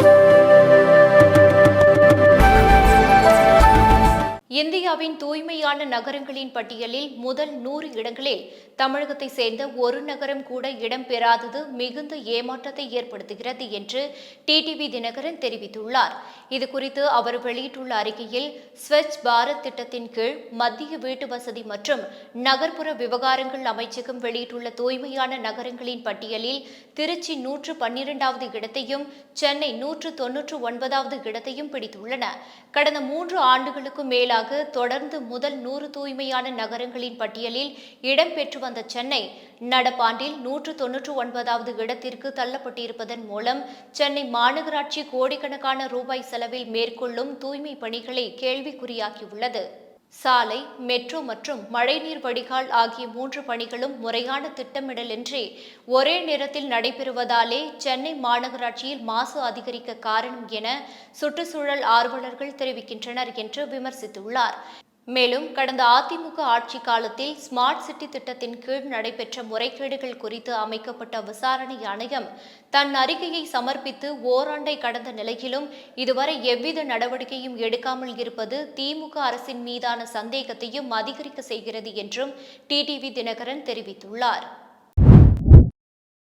Thank you. இந்தியாவின் தூய்மையான நகரங்களின் பட்டியலில் முதல் நூறு இடங்களில் தமிழகத்தை சேர்ந்த ஒரு நகரம் கூட இடம்பெறாதது மிகுந்த ஏமாற்றத்தை ஏற்படுத்துகிறது என்று டிடிவி தினகரன் தெரிவித்துள்ளார். இதுகுறித்து அவர் வெளியிட்டுள்ள அறிக்கையில் ஸ்வச் பாரத் திட்டத்தின் கீழ் மத்திய வீட்டு வசதி மற்றும் நகர்ப்புற விவகாரங்கள் அமைச்சகம் வெளியிட்டுள்ள தூய்மையான நகரங்களின் பட்டியலில் திருச்சி நூற்று பன்னிரெண்டாவது இடத்தையும் சென்னை நூற்று தொன்னூற்று ஒன்பதாவது இடத்தையும் பிடித்துள்ளன. கடந்த மூன்று ஆண்டுகளுக்கும் மேலாக தொடர்ந்து முதல் நூறு தூய்மையான நகரங்களின் பட்டியலில் இடம்பெற்று வந்த சென்னை நடப்பாண்டில் நூற்று தொன்னூற்று ஒன்பதாவது இடத்திற்கு தள்ளப்பட்டிருப்பதன் மூலம் சென்னை மாநகராட்சி கோடிக்கணக்கான ரூபாய் செலவில் மேற்கொள்ளும் தூய்மை பணிகளை கேள்விக்குறியாகியுள்ளது சாலை மெட்ரோ மற்றும் மழைநீர் வடிகால் ஆகிய மூன்று பணிகளும் முறையான திட்டமிடலின்றி ஒரே நேரத்தில் நடைபெறுவதாலே சென்னை மாநகராட்சியில் மாசு அதிகரிக்க காரணம் என சுற்றுச்சூழல் ஆர்வலர்கள் தெரிவிக்கின்றனர் என்று விமர்சித்துள்ளார். மேலும் கடந்த அதிமுக ஆட்சி காலத்தில் ஸ்மார்ட் சிட்டி திட்டத்தின் கீழ் நடைபெற்ற முறைகேடுகள் குறித்து அமைக்கப்பட்ட விசாரணை ஆணையம் தன் அறிக்கையை சமர்ப்பித்து ஓராண்டை கடந்த நிலையிலும் இதுவரை எவ்வித நடவடிக்கையும் எடுக்காமல் இருப்பது திமுக அரசின் மீதான சந்தேகத்தையும் அதிகரிக்க செய்கிறது என்றும் டிடிவி தினகரன் தெரிவித்துள்ளார்.